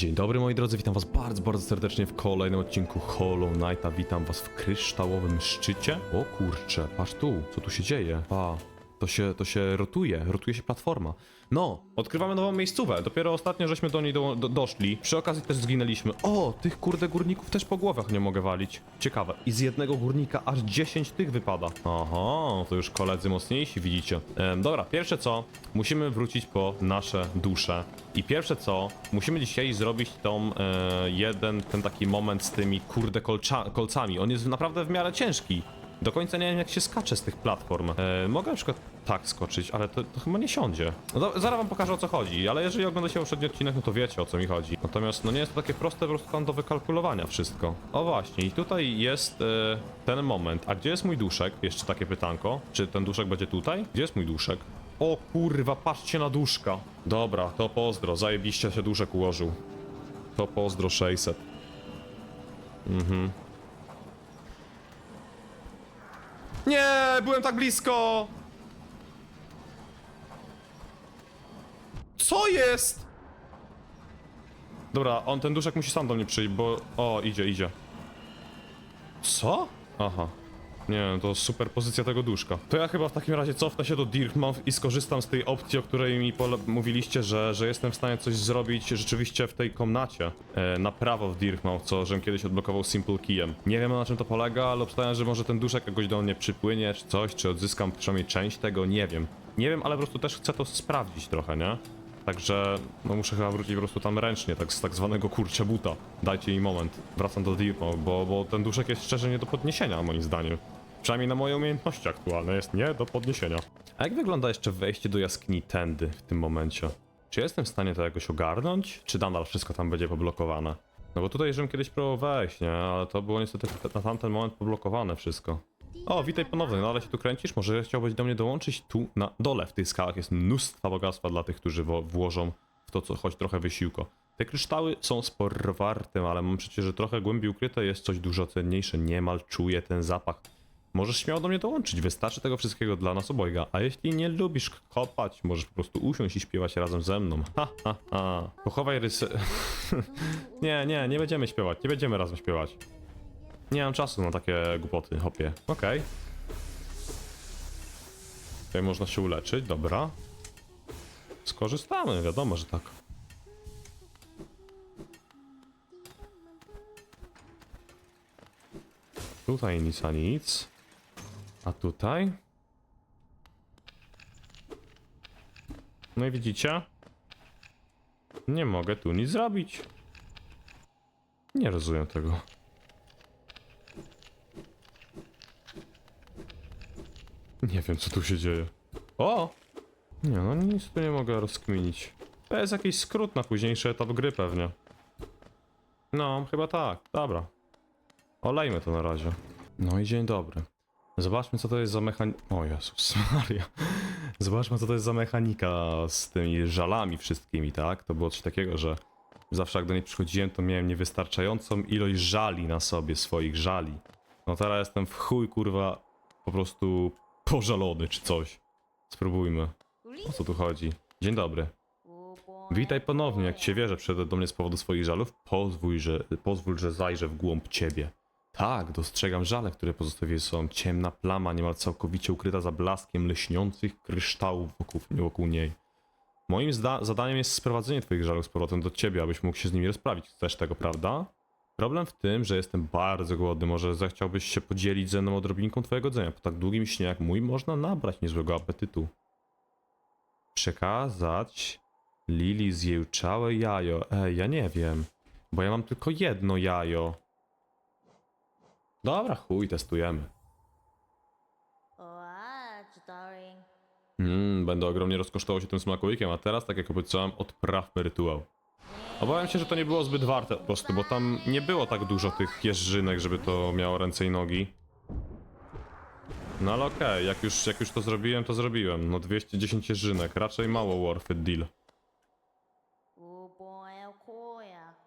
Dzień dobry moi drodzy, witam was bardzo, bardzo serdecznie w kolejnym odcinku Hollow Knighta. Witam was w kryształowym szczycie. O kurczę, patrz tu, co tu się dzieje. A, to się, to się rotuje, rotuje się platforma. No, odkrywamy nową miejscówę. Dopiero ostatnio żeśmy do niej do, do, doszli. Przy okazji też zginęliśmy. O, tych kurde górników też po głowach nie mogę walić. Ciekawe. I z jednego górnika aż 10 tych wypada. Aha, to już koledzy mocniejsi widzicie. Em, dobra, pierwsze co, musimy wrócić po nasze dusze. I pierwsze co, musimy dzisiaj zrobić tą e, jeden, ten taki moment z tymi kurde kolcami. On jest naprawdę w miarę ciężki. Do końca nie wiem jak się skacze z tych platform. E, mogę na przykład tak skoczyć, ale to, to chyba nie siądzie. No zaraz wam pokażę o co chodzi, ale jeżeli oglądacie poprzedni odcinek, no to wiecie o co mi chodzi. Natomiast no nie jest to takie proste po prostu tam do wykalkulowania wszystko. O właśnie, i tutaj jest e, ten moment. A gdzie jest mój duszek? Jeszcze takie pytanko. Czy ten duszek będzie tutaj? Gdzie jest mój duszek? O kurwa, patrzcie na duszka. Dobra, to pozdro, zajebiście się duszek ułożył. To pozdro 600. Mhm. Nie, byłem tak blisko! Co jest? Dobra, on ten duszek musi sam do mnie przyjść, bo... O, idzie, idzie. Co? Aha. Nie, to super pozycja tego duszka. To ja chyba w takim razie cofnę się do Dirkmouth i skorzystam z tej opcji, o której mi mówiliście, że, że jestem w stanie coś zrobić rzeczywiście w tej komnacie. E, na prawo w Dirkmouth, co żem kiedyś odblokował Simple Keyem. Nie wiem na czym to polega, ale obstawiam, że może ten duszek jakoś do mnie przypłynie, czy coś, czy odzyskam przynajmniej część tego, nie wiem. Nie wiem, ale po prostu też chcę to sprawdzić trochę, nie? Także no muszę chyba wrócić po prostu tam ręcznie, tak z tak zwanego kurcze buta. Dajcie mi moment. Wracam do Dirkmouth, bo, bo ten duszek jest szczerze nie do podniesienia moim zdaniem. Przynajmniej na moje umiejętności aktualne jest nie do podniesienia. A jak wygląda jeszcze wejście do jaskini tędy w tym momencie? Czy jestem w stanie to jakoś ogarnąć? Czy nadal wszystko tam będzie poblokowane? No bo tutaj żebym kiedyś próbował wejść, nie? Ale to było niestety na tamten moment poblokowane wszystko. O, witaj ponownie, no ale się tu kręcisz? Może chciałbyś do mnie dołączyć? Tu na dole w tych skałach jest mnóstwo bogactwa dla tych, którzy włożą w to co choć trochę wysiłku. Te kryształy są sporo warte, ale mam przecież, że trochę głębiej ukryte jest coś dużo cenniejsze. Niemal czuję ten zapach. Możesz śmiało do mnie dołączyć, wystarczy tego wszystkiego dla nas obojga. A jeśli nie lubisz kopać, możesz po prostu usiąść i śpiewać razem ze mną. Ha, ha, ha. Pochowaj rysy... nie, nie, nie będziemy śpiewać, nie będziemy razem śpiewać. Nie mam czasu na takie głupoty, hopie. Okej. Tutaj można się uleczyć, dobra. Skorzystamy, wiadomo, że tak. Tutaj nic a nic. A tutaj? No i widzicie? Nie mogę tu nic zrobić. Nie rozumiem tego. Nie wiem, co tu się dzieje. O! Nie, no nic tu nie mogę rozkminić. To jest jakiś skrót na późniejszy etap gry pewnie. No, chyba tak. Dobra. Olejmy to na razie. No i dzień dobry. Zobaczmy, co to jest za mechanika. O Jezus Maria. Zobaczmy, co to jest za mechanika z tymi żalami wszystkimi, tak? To było coś takiego, że zawsze jak do niej przychodziłem, to miałem niewystarczającą ilość żali na sobie, swoich żali. No teraz jestem w chuj, kurwa, po prostu pożalony czy coś. Spróbujmy. O co tu chodzi? Dzień dobry. Witaj ponownie, jak się wie, że przyszedł do mnie z powodu swoich żalów, pozwól, że, pozwól, że zajrzę w głąb ciebie. Tak, dostrzegam żale, które pozostawiły są. Ciemna plama, niemal całkowicie ukryta za blaskiem leśniących kryształów wokół, wokół niej. Moim zadaniem jest sprowadzenie twoich żalów z powrotem do ciebie, abyś mógł się z nimi rozprawić. Chcesz tego, prawda? Problem w tym, że jestem bardzo głodny. Może zechciałbyś się podzielić ze mną odrobinką twojego jedzenia. Po tak długim śnie jak mój można nabrać niezłego apetytu. Przekazać Lili zjełczałe jajo. Ej, ja nie wiem. Bo ja mam tylko jedno jajo. Dobra, chuj, testujemy. Mmm, będę ogromnie rozkosztował się tym smakołykiem, a teraz, tak jak obiecałem, odprawmy rytuał. Obawiam się, że to nie było zbyt warte po prostu, bo tam nie było tak dużo tych jeżdżynek, żeby to miało ręce i nogi. No ale okej, jak, już, jak już to zrobiłem, to zrobiłem. No 210 jeżdżynek, raczej mało worth it deal.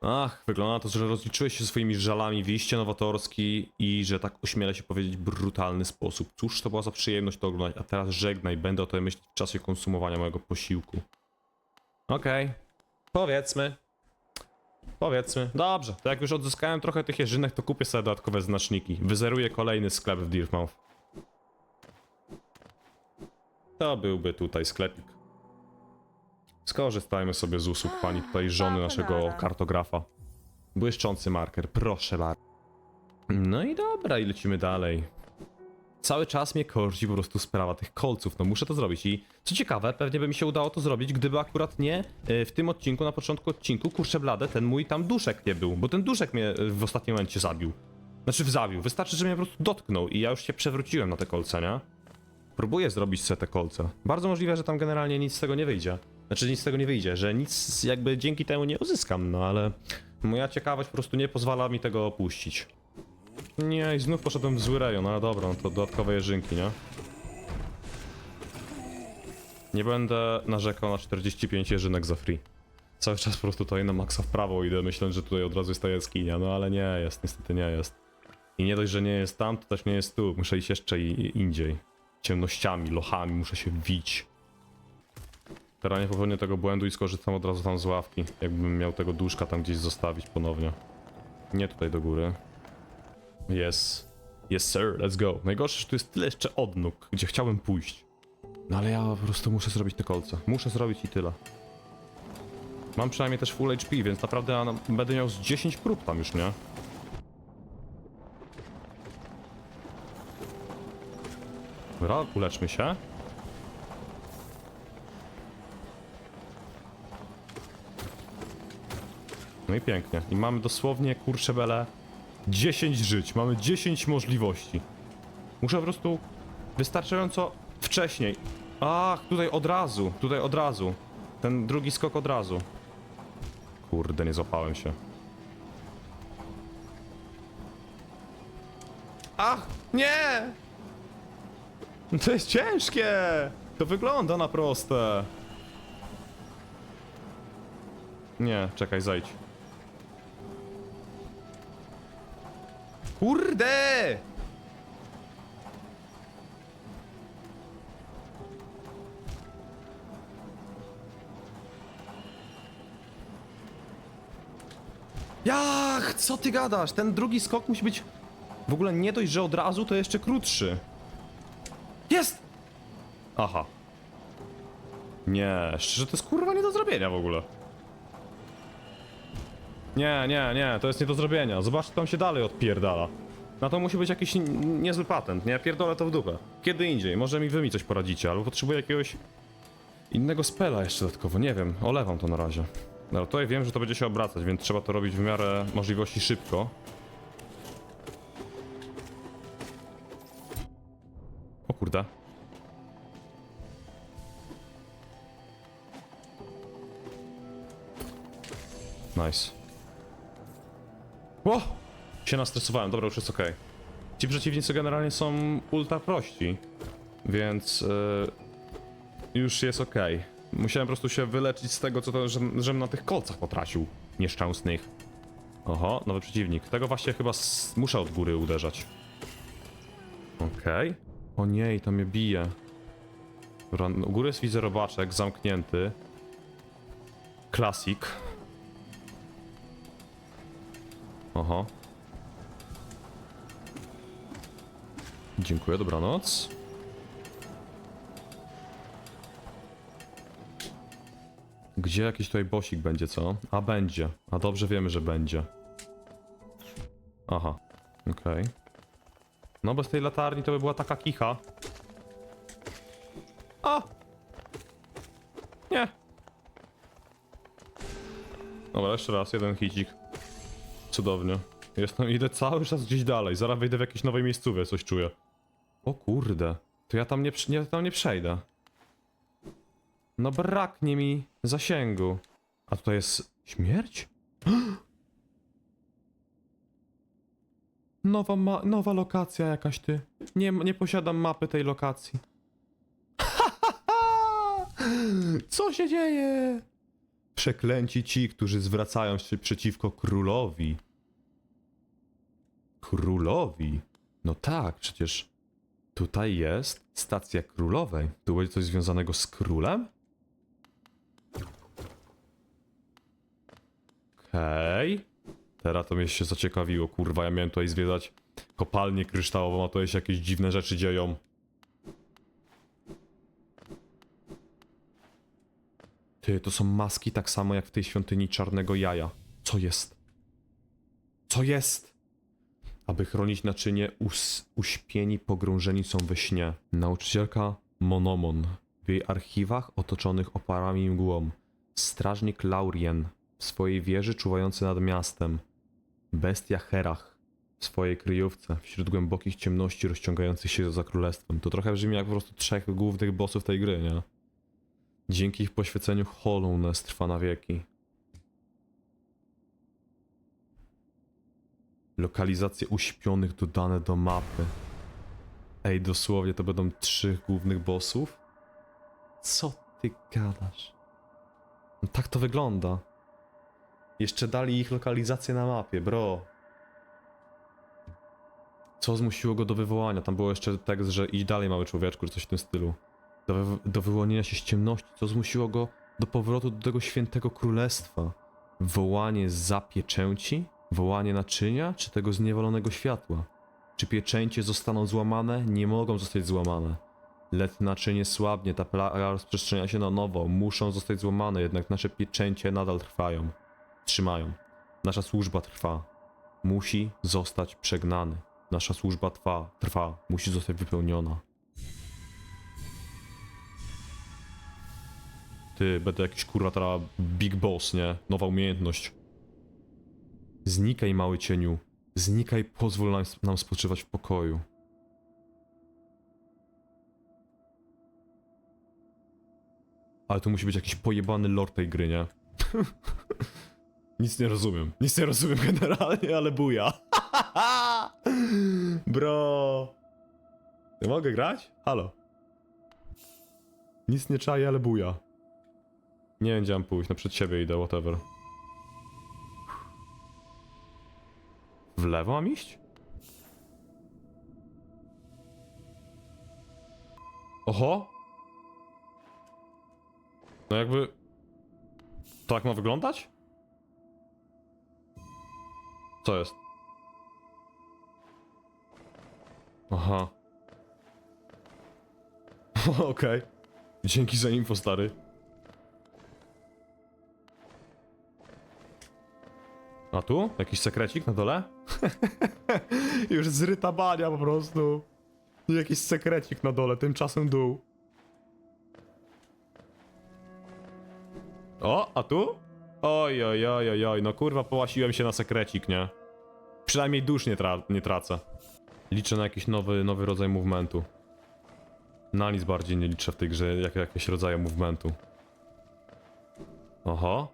Ach, wygląda na to, że rozliczyłeś się swoimi żalami w iście nowatorski i że tak ośmielę się powiedzieć brutalny sposób. Cóż to była za przyjemność to oglądać, a teraz żegnaj, będę o tym myśleć w czasie konsumowania mojego posiłku. Okej, powiedzmy. Powiedzmy. Dobrze, to jak już odzyskałem trochę tych jeżynek, to kupię sobie dodatkowe znaczniki. Wyzeruję kolejny sklep w Deermouth. To byłby tutaj sklepik. Skorzystajmy sobie z usług pani tutaj żony naszego kartografa. Błyszczący marker, proszę bardzo. No i dobra, i lecimy dalej. Cały czas mnie korci po prostu sprawa tych kolców, no muszę to zrobić i co ciekawe, pewnie by mi się udało to zrobić, gdyby akurat nie y, w tym odcinku, na początku odcinku, kurczę blade, ten mój tam duszek nie był, bo ten duszek mnie y, w ostatnim momencie zabił. Znaczy wzabił, wystarczy, że mnie po prostu dotknął i ja już się przewróciłem na te kolce, nie? Próbuję zrobić sobie te kolce. Bardzo możliwe, że tam generalnie nic z tego nie wyjdzie. Znaczy nic z tego nie wyjdzie, że nic jakby dzięki temu nie uzyskam, no ale moja ciekawość po prostu nie pozwala mi tego opuścić. Nie, i znów poszedłem w zły rejon, ale dobra, no to dodatkowe jeżynki, nie? Nie będę narzekał na 45 jeżynek za free. Cały czas po prostu tutaj na maksa w prawo idę, myśląc, że tutaj od razu jest ta jaskinia, no ale nie jest, niestety nie jest. I nie dość, że nie jest tam, to też nie jest tu, muszę iść jeszcze i, indziej. Ciemnościami, lochami, muszę się wić. Teraz nie popełnię tego błędu i skorzystam od razu tam z ławki, jakbym miał tego duszka tam gdzieś zostawić ponownie. Nie tutaj do góry. Yes. Yes, sir, let's go. Najgorsze, że tu jest tyle jeszcze odnóg, gdzie chciałem pójść. No ale ja po prostu muszę zrobić te kolce. Muszę zrobić i tyle. Mam przynajmniej też full HP, więc naprawdę ja będę miał z 10 prób tam już, nie? Dobra, uleczmy się. No i pięknie. I mamy dosłownie, kurczę bele, 10 żyć. Mamy 10 możliwości. Muszę po prostu wystarczająco wcześniej. Ach, tutaj od razu, tutaj od razu. Ten drugi skok od razu. Kurde, nie złapałem się. Ach, nie! To jest ciężkie! To wygląda na proste. Nie, czekaj, zajdź. Kurde! Jak? Co ty gadasz? Ten drugi skok musi być w ogóle nie dość, że od razu, to jeszcze krótszy. Jest! Aha. Nie, szczerze to jest kurwa nie do zrobienia w ogóle. Nie, nie, nie, to jest nie do zrobienia. Zobacz, tam się dalej odpierdala. Na to musi być jakiś niezły patent, nie? Pierdolę to w dupę. Kiedy indziej, może mi wy mi coś poradzicie, albo potrzebuję jakiegoś innego spela jeszcze dodatkowo, nie wiem, olewam to na razie. No tutaj wiem, że to będzie się obracać, więc trzeba to robić w miarę możliwości szybko. O kurde. Nice. O! Się nastresowałem, dobra, już jest ok. Ci przeciwnicy generalnie są ultra prości, więc yy, już jest ok. Musiałem po prostu się wyleczyć z tego, co to, że, żem na tych kolcach potracił nieszczęsnych. Oho, nowy przeciwnik. Tego właśnie chyba muszę od góry uderzać. Okej. O nie, to mnie bije. Dobra, u góry jest widzę robaczek zamknięty. Klasik. Oho. Dziękuję, dobranoc. Gdzie jakiś tutaj bosik będzie, co? A będzie. A dobrze wiemy, że będzie. Aha. Okej. No bez tej latarni to by była taka kicha. A! Nie. Dobra, jeszcze raz, jeden hicik. Cudownie. Jestem, idę cały czas gdzieś dalej. Zaraz wejdę w jakieś nowej miejscówie, coś czuję. O kurde. To ja tam nie, nie, tam nie przejdę. No braknie mi zasięgu. A tutaj jest śmierć? Nowa, ma nowa lokacja jakaś ty. Nie, nie posiadam mapy tej lokacji. Co się dzieje? Przeklęci ci, którzy zwracają się przeciwko królowi. Królowi? No tak, przecież tutaj jest stacja królowej. Tu będzie coś związanego z królem? Okej. Teraz to mnie się zaciekawiło, kurwa. Ja miałem tutaj zwiedzać kopalnię kryształową, a to się jakieś dziwne rzeczy dzieją. Ty, to są maski tak samo jak w tej świątyni czarnego jaja. Co jest? Co jest? Aby chronić naczynie, us, uśpieni pogrążeni są we śnie. Nauczycielka Monomon. W jej archiwach otoczonych oparami mgłą. Strażnik Laurien. W swojej wieży czuwający nad miastem. Bestia Herach. W swojej kryjówce, wśród głębokich ciemności rozciągających się za królestwem. To trochę brzmi jak po prostu trzech głównych bossów tej gry, nie? Dzięki ich poświęceniu Hollowness trwa na wieki. Lokalizacje uśpionych dodane do mapy. Ej, dosłownie to będą trzech głównych bossów? Co ty gadasz? No tak to wygląda. Jeszcze dali ich lokalizację na mapie, bro. Co zmusiło go do wywołania? Tam było jeszcze tekst, że idź dalej, mały człowieczku, czy coś w tym stylu. Do, do wyłonienia się z ciemności. Co zmusiło go do powrotu do tego świętego królestwa? Wołanie za pieczęci? Wołanie naczynia? Czy tego zniewolonego światła? Czy pieczęcie zostaną złamane? Nie mogą zostać złamane. Lecz naczynie słabnie, ta plaga rozprzestrzenia się na nowo. Muszą zostać złamane, jednak nasze pieczęcie nadal trwają. Trzymają. Nasza służba trwa. Musi zostać przegnany. Nasza służba trwa, trwa, musi zostać wypełniona. Ty, będę jakiś kurwa teraz big boss, nie? Nowa umiejętność. Znikaj, mały cieniu. Znikaj, pozwól nam, nam spoczywać w pokoju. Ale to musi być jakiś pojebany lore tej gry, nie? Nic nie rozumiem. Nic nie rozumiem generalnie, ale buja. Bro. Nie mogę grać? Halo. Nic nie czaję, ale buja. Nie wiem, gdzie mam pójść. No przed siebie idę, whatever. W lewo mam iść? Oho! No jakby... Tak ma wyglądać? Co jest? Aha. Okej. Dzięki za info, stary. A tu? Jakiś sekrecik na dole? Już zryta bania po prostu. Jakiś sekrecik na dole, tymczasem dół. O, a tu? Oj, oj, oj, oj, oj, no kurwa, połasiłem się na sekrecik, nie? Przynajmniej dusz nie, tra nie tracę. Liczę na jakiś nowy, nowy rodzaj movementu. Na nic bardziej nie liczę w tej grze, jak jakieś rodzaje movementu. Oho.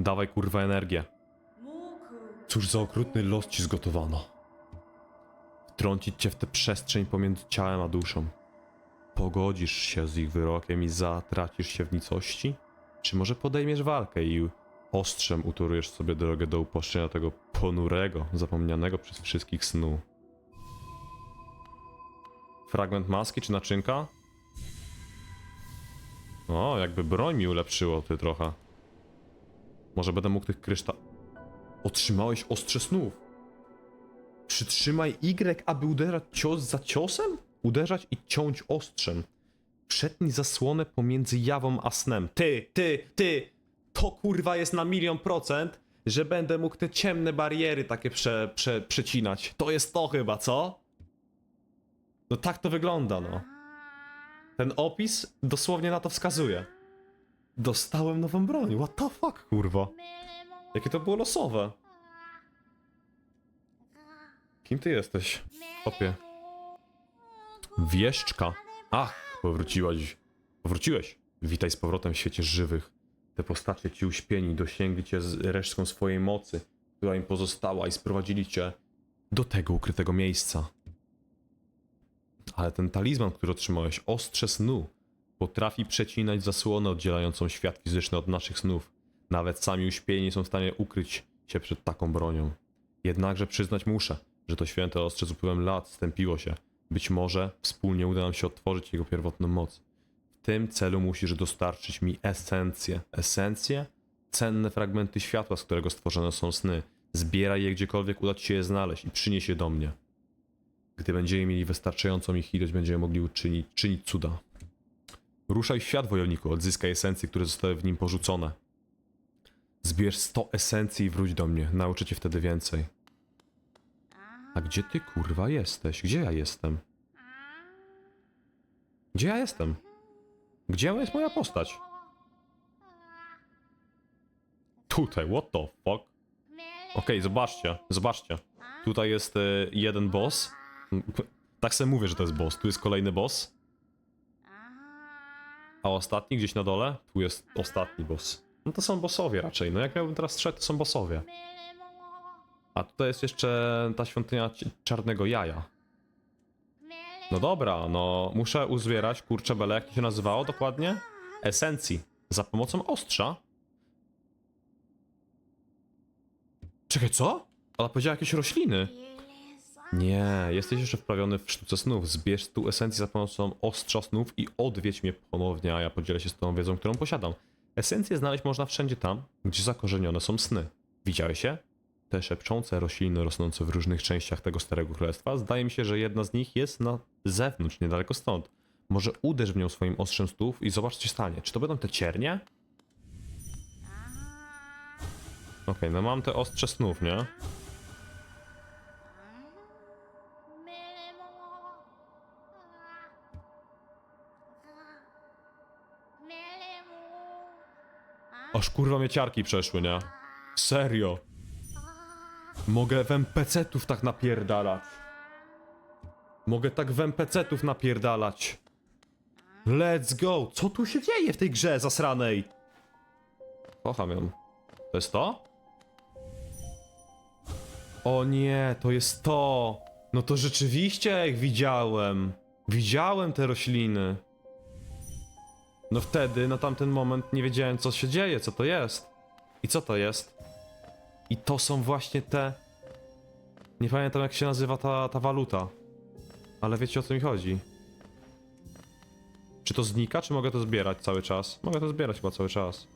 Dawaj kurwa energię. Cóż za okrutny los ci zgotowano. Wtrącić cię w tę przestrzeń pomiędzy ciałem a duszą. Pogodzisz się z ich wyrokiem i zatracisz się w nicości? Czy może podejmiesz walkę i ostrzem utorujesz sobie drogę do uproszczenia tego ponurego, zapomnianego przez wszystkich snu? Fragment maski czy naczynka? O, jakby broń mi ulepszyło ty trochę. Może będę mógł tych kryształ... Otrzymałeś ostrze snów. Przytrzymaj Y, aby uderzać cios za ciosem? Uderzać i ciąć ostrzem. Przetnij zasłonę pomiędzy jawą a snem. Ty, ty, ty! To kurwa jest na milion procent, że będę mógł te ciemne bariery takie prze, prze, przecinać. To jest to chyba, co? No tak to wygląda, no. Ten opis dosłownie na to wskazuje. Dostałem nową broń, what the fuck, kurwa. Jakie to było losowe. Kim ty jesteś? Opie. Wieszczka. Ach, powróciłaś. Powróciłeś. Witaj z powrotem w świecie żywych. Te postacie ci uśpieni dosięgli cię z resztką swojej mocy, która im pozostała i sprowadzili cię do tego ukrytego miejsca. Ale ten talizman, który otrzymałeś, ostrze snu, potrafi przecinać zasłonę oddzielającą świat fizyczny od naszych snów. Nawet sami uśpieni są w stanie ukryć się przed taką bronią. Jednakże przyznać muszę, że to święte ostrze z upływem lat stępiło się. Być może wspólnie uda nam się odtworzyć jego pierwotną moc. W tym celu musisz dostarczyć mi esencję. Esencję? cenne fragmenty światła, z którego stworzone są sny. Zbieraj je gdziekolwiek uda ci się je znaleźć i przynieś je do mnie. Gdy będziemy mieli wystarczającą ich ilość, będziemy mogli uczynić, czynić cuda. Ruszaj w świat, wojowniku, odzyskaj esencje, które zostały w nim porzucone. Zbierz 100 esencji i wróć do mnie, nauczę cię wtedy więcej. A gdzie ty kurwa jesteś? Gdzie ja jestem? Gdzie ja jestem? Gdzie jest moja postać? Tutaj, what the fuck? Okej, zobaczcie, zobaczcie. Tutaj jest e, jeden boss. Tak sobie mówię, że to jest boss. Tu jest kolejny boss. A ostatni gdzieś na dole? Tu jest ostatni boss. No to są bossowie raczej. No jak miałbym teraz strzec, to są bossowie. A tutaj jest jeszcze ta świątynia czarnego jaja. No dobra, no muszę uzbierać, kurczę bele, jak to się nazywało dokładnie? Esencji. Za pomocą ostrza. Czekaj, co? Ona powiedziała jakieś rośliny. Nie, jesteś jeszcze wprawiony w sztuce snów. Zbierz tu esencję za pomocą ostrza snów i odwiedź mnie ponownie, a ja podzielę się z tą wiedzą, którą posiadam. Esencje znaleźć można wszędzie tam, gdzie zakorzenione są sny. Widziałeś je? Te szepczące rośliny rosnące w różnych częściach tego starego królestwa, zdaje mi się, że jedna z nich jest na zewnątrz, niedaleko stąd. Może uderz w nią swoim ostrzem stów i zobacz, co się stanie. Czy to będą te ciernie? Okej, no mam te ostrze snów, nie? Aż kurwa mnie ciarki przeszły, nie? Serio. Mogę w NPC-tów tak napierdalać. Mogę tak w NPC-tów napierdalać. Let's go! Co tu się dzieje w tej grze zasranej? Kocham ją. To jest to? O nie, to jest to! No to rzeczywiście jak widziałem. Widziałem te rośliny. No wtedy, na tamten moment nie wiedziałem co się dzieje, co to jest. I co to jest? I to są właśnie te... Nie pamiętam jak się nazywa ta, ta waluta. Ale wiecie o co mi chodzi. Czy to znika, czy mogę to zbierać cały czas? Mogę to zbierać chyba cały czas.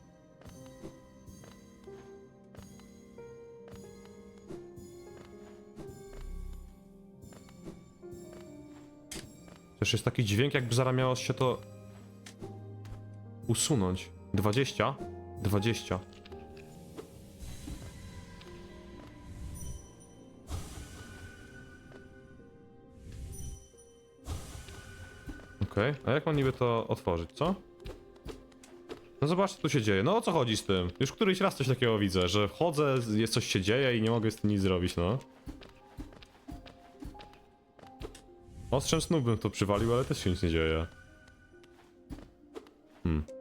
Też jest taki dźwięk, jakby zaraz miało się to usunąć. 20? 20. Okej, a jak mam niby to otworzyć, co? No zobaczcie, co tu się dzieje. No o co chodzi z tym? Już któryś raz coś takiego widzę, że wchodzę, jest coś się dzieje i nie mogę z tym nic zrobić, no. Ostrzem snów bym to przywalił, ale też się nic nie dzieje. Hmm.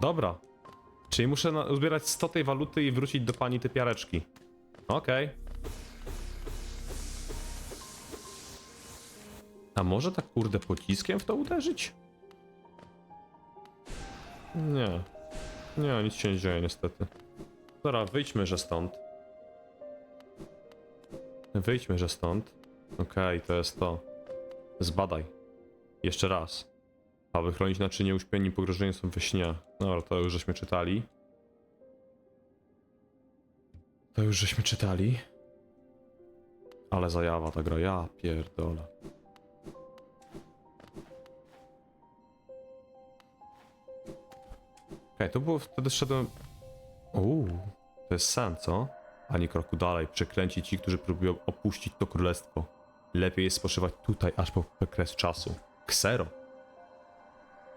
Dobra. Czyli muszę na- uzbierać 100 tej waluty i wrócić do pani te piareczki. Okej. A może tak kurde pociskiem w to uderzyć? Nie. Nie, nic się nie dzieje niestety. Dobra, wyjdźmy, że stąd. Wyjdźmy, że stąd. Okej, to jest to. Zbadaj. Jeszcze raz. Aby chronić naczynie uśpieni pogrożeni są we śnie. Dobra, to już żeśmy czytali. To już żeśmy czytali. Ale zajawa ta gra, ja pierdolę. Okej, to było wtedy szedłem... Uuu, to jest sen, co? Ani kroku dalej, przeklęci ci, którzy próbują opuścić to królestwo. Lepiej jest spoczywać tutaj, aż po kres czasu. Ksero.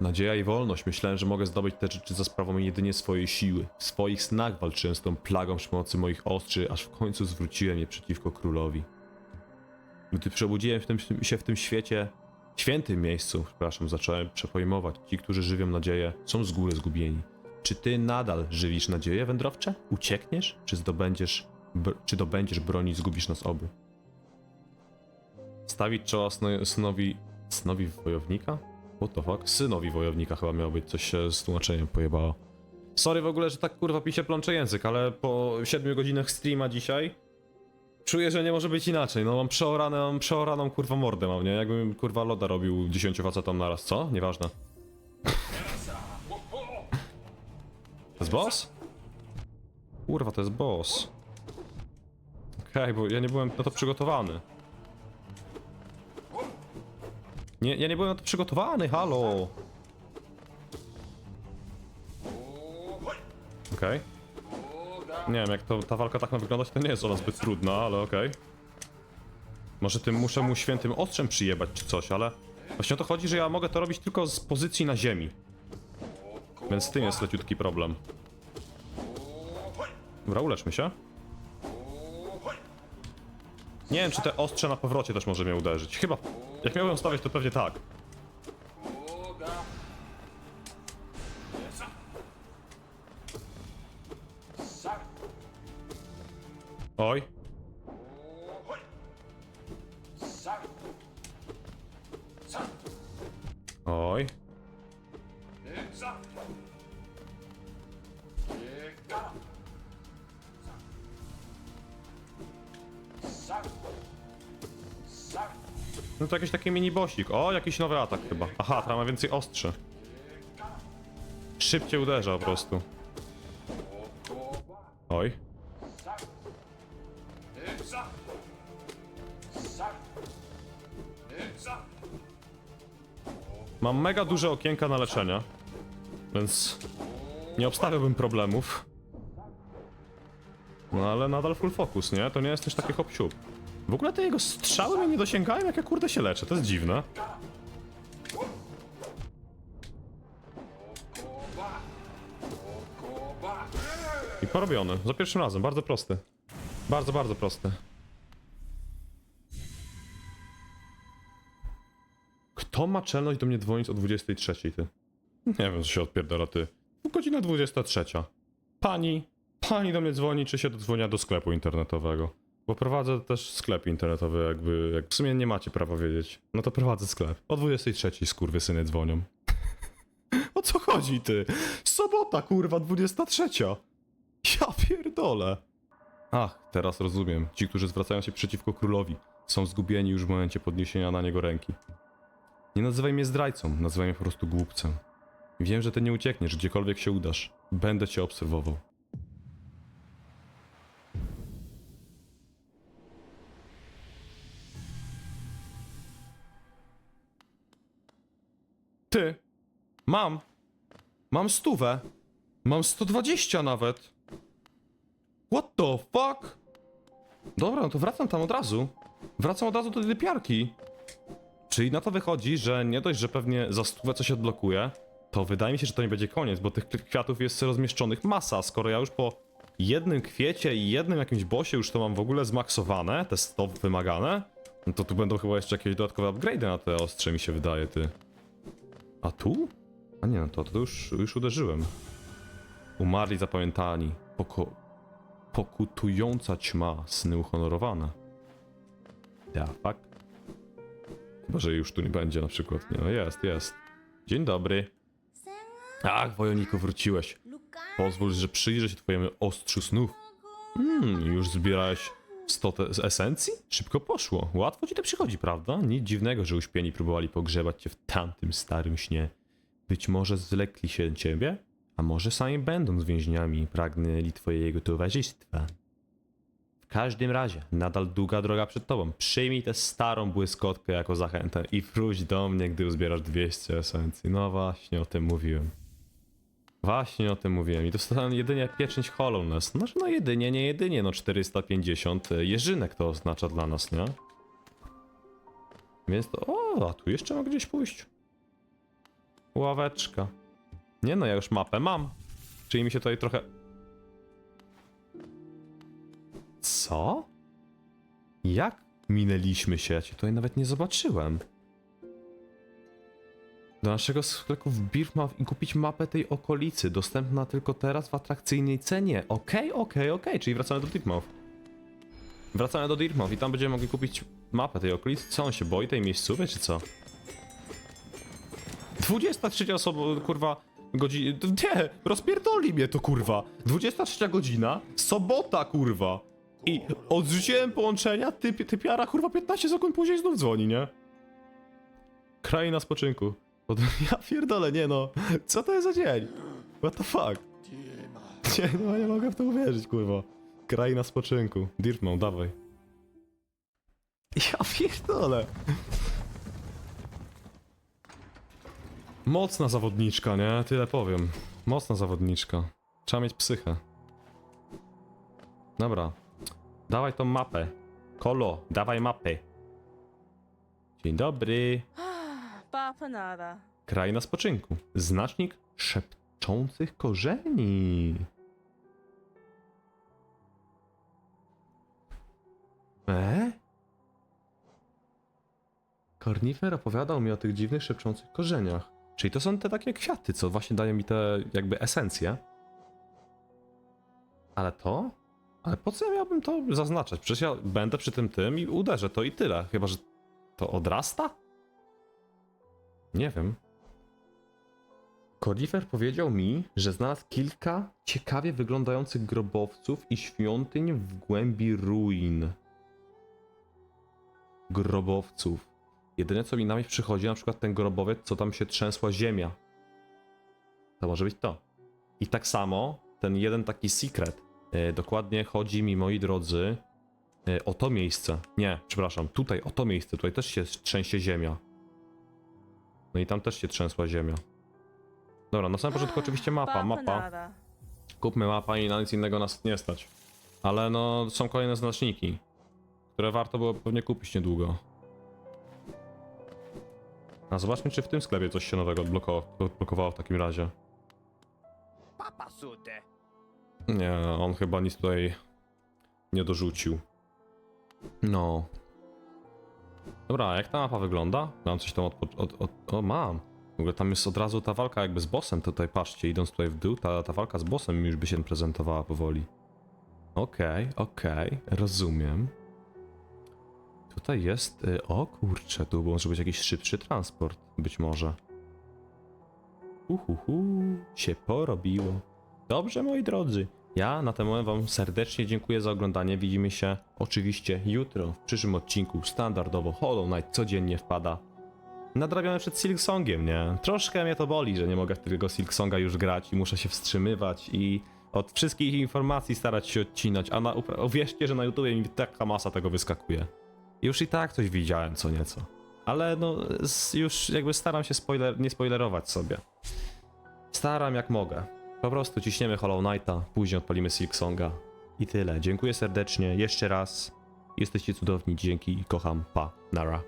Nadzieja i wolność. Myślałem, że mogę zdobyć te rzeczy za sprawą jedynie swojej siły. W swoich snach walczyłem z tą plagą przy pomocy moich ostrzy, aż w końcu zwróciłem je przeciwko królowi. Gdy przebudziłem w tym, się w tym świecie, świętym miejscu, przepraszam, zacząłem przepojmować. Ci, którzy żywią nadzieję, są z góry zgubieni. Czy ty nadal żywisz nadzieję, wędrowcze? Uciekniesz? Czy zdobędziesz, czy dobędziesz broni zgubisz nas obu? Stawić czoła sno, synowi... synowi wojownika? What the fuck? Synowi wojownika chyba miało być, coś się z tłumaczeniem pojebało. Sorry w ogóle, że tak kurwa pisze plącze język, ale po 7 godzinach streama dzisiaj czuję, że nie może być inaczej. No mam przeorane, mam przeoraną kurwa mordę mam, nie? Jakbym kurwa loda robił 10 facetom naraz, co? Nieważne. To jest boss? Kurwa, to jest boss. Okej, bo ja nie byłem na to przygotowany. Nie, ja nie byłem na to przygotowany, halo! Okej. Nie wiem, jak to, ta walka tak ma wyglądać, to nie jest ona zbyt trudna, ale okej. Może tym muszę mu świętym ostrzem przyjebać czy coś, ale... Właśnie o to chodzi, że ja mogę to robić tylko z pozycji na ziemi. Więc z tym jest leciutki problem. Dobra, uleczmy się. Nie wiem, czy te ostrze na powrocie też może mnie uderzyć. Chyba... Jak miałbym stawiać, to pewnie tak. Oj. Oj. No to jakiś taki mini bosik. O, jakiś nowy atak chyba. Aha, teraz ma więcej ostrzy. Szybciej uderza po prostu. Oj. Mam mega duże okienka na leczenie. Więc nie obstawiałbym problemów. No ale nadal full focus, nie? To nie jest też taki hop siup. W ogóle te jego strzały mnie nie dosięgają, jak ja kurde się leczę. To jest dziwne. I porobiony. Za pierwszym razem. Bardzo prosty. Bardzo, bardzo prosty. Kto ma czelność do mnie dzwonić o 23, ty? Nie wiem, co się odpierdala, ty. Godzina 23. Pani, pani do mnie dzwoni, czy się dodzwonia do sklepu internetowego. Bo prowadzę też sklep internetowy, jakby, jak w sumie nie macie prawa wiedzieć. No to prowadzę sklep. O 23 skurwysyny dzwonią. o co chodzi, ty? Sobota, kurwa, 23. Ja pierdolę. Ach, teraz rozumiem. Ci, którzy zwracają się przeciwko królowi, są zgubieni już w momencie podniesienia na niego ręki. Nie nazywaj mnie zdrajcą, nazywaj mnie po prostu głupcem. Wiem, że ty nie uciekniesz, gdziekolwiek się udasz. Będę cię obserwował. Ty! Mam! Mam stówę! Mam 120 nawet! What the fuck? Dobra, no to wracam tam od razu. Wracam od razu do tej lepiarki. Czyli na to wychodzi, że nie dość, że pewnie za stówę coś odblokuje, to wydaje mi się, że to nie będzie koniec, bo tych kwiatów jest rozmieszczonych masa. Skoro ja już po jednym kwiecie i jednym jakimś bosie już to mam w ogóle zmaksowane, te 100 wymagane, no to tu będą chyba jeszcze jakieś dodatkowe upgrade na te ostrze, mi się wydaje, ty. A tu? A nie, no to, to już, już uderzyłem. Umarli zapamiętani. Poko... Pokutująca ćma, sny uhonorowane. Da fuck? Chyba, że już tu nie będzie na przykład. Nie, no jest, jest. Dzień dobry. Ach, wojowniku, wróciłeś. Pozwól, że przyjrzę się twojemu ostrzu snów. Hmm, już zbierałeś 100 te- z esencji? Szybko poszło. Łatwo ci to przychodzi, prawda? Nic dziwnego, że uśpieni próbowali pogrzebać cię w tamtym starym śnie. Być może zlekli się ciebie? A może sami będąc więźniami pragnęli twojego towarzystwa? W każdym razie, nadal długa droga przed tobą. Przyjmij tę starą błyskotkę jako zachętę i wróć do mnie, gdy uzbierasz 200 esencji. No właśnie, o tym mówiłem. Właśnie o tym mówiłem. I dostałem jedynie pieczęć Hollowness. Znaczy, no jedynie, nie jedynie, no 450 jeżynek to oznacza dla nas, nie? Więc to... O, a tu jeszcze mogę gdzieś pójść. Ławeczka. Nie no, ja już mapę mam. Czyli mi się tutaj trochę... Co? Jak minęliśmy się? Ja cię tutaj nawet nie zobaczyłem. Do naszego sklepu w Birmouth i kupić mapę tej okolicy, dostępna tylko teraz w atrakcyjnej cenie. Okej, okej, okej, czyli wracamy do Dirtmouth. Wracamy do Dirtmouth i tam będziemy mogli kupić mapę tej okolicy. Co on się boi tej miejscówy, czy co? 23 osoba, kurwa, godzina. Nie, rozpierdoli mnie to, kurwa. 23 godzina, sobota, kurwa. I odrzuciłem połączenia, typ, typiara, kurwa, 15 sekund później znów dzwoni, nie? Kraina spoczynku. Ja pierdolę, nie no. Co to jest za dzień? What the fuck? Nie, no nie mogę w to uwierzyć, kurwa. Kraina spoczynku. Dirtmount, dawaj. Ja pierdolę. Mocna zawodniczka, nie? Tyle powiem. Mocna zawodniczka. Trzeba mieć psychę. Dobra. Dawaj tą mapę. Kolo, dawaj mapę. Dzień dobry. Nada. Kraina spoczynku. Znacznik szepczących korzeni. E? Kornifer opowiadał mi o tych dziwnych szepczących korzeniach. Czyli to są te takie kwiaty, co właśnie dają mi te jakby esencje. Ale to? Ale po co ja miałbym to zaznaczać? Przecież ja będę przy tym tym i uderzę to i tyle. Chyba, że to odrasta? Nie wiem. Korifer powiedział mi, że znalazł kilka ciekawie wyglądających grobowców i świątyń w głębi ruin. Grobowców. Jedyne co mi na myśl przychodzi, na przykład ten grobowiec, co tam się trzęsła ziemia. To może być to. I tak samo ten jeden taki secret. E, dokładnie chodzi mi, moi drodzy, e, o to miejsce. Nie, przepraszam, tutaj, o to miejsce. Tutaj też się trzęsie ziemia. No i tam też się trzęsła ziemia. Dobra, na samym początku oczywiście mapa, mapa. Kupmy mapa i na nic innego nas nie stać. Ale no, są kolejne znaczniki, które warto było pewnie kupić niedługo. A zobaczmy, czy w tym sklepie coś się nowego odblokowało, odblokowało w takim razie. Nie, on chyba nic tutaj nie dorzucił. No. Dobra, jak ta mapa wygląda? Mam coś tam od, od, od... O, mam. W ogóle tam jest od razu ta walka jakby z bossem tutaj, patrzcie, idąc tutaj w dół, ta, ta walka z bossem już by się prezentowała powoli. Okej, okej, rozumiem. Tutaj jest... Y, o kurczę, tu może być jakiś szybszy transport, być może. Uhuhu, się porobiło. Dobrze, moi drodzy. Ja na ten moment Wam serdecznie dziękuję za oglądanie. Widzimy się oczywiście jutro w przyszłym odcinku. Standardowo Hollow Knight codziennie wpada. Nadrabiamy przed Silksongiem, nie? Troszkę mnie to boli, że nie mogę w tego Silksonga już grać i muszę się wstrzymywać i od wszystkich informacji starać się odcinać, a na, uwierzcie, że na YouTubie mi taka masa tego wyskakuje. Już i tak coś widziałem co nieco. Ale no, już jakby staram się spoiler, nie spoilerować sobie. Staram jak mogę. Po prostu ciśniemy Hollow Knighta, później odpalimy Silksonga. I tyle. Dziękuję serdecznie, jeszcze raz. Jesteście cudowni, dzięki i kocham. Pa, nara.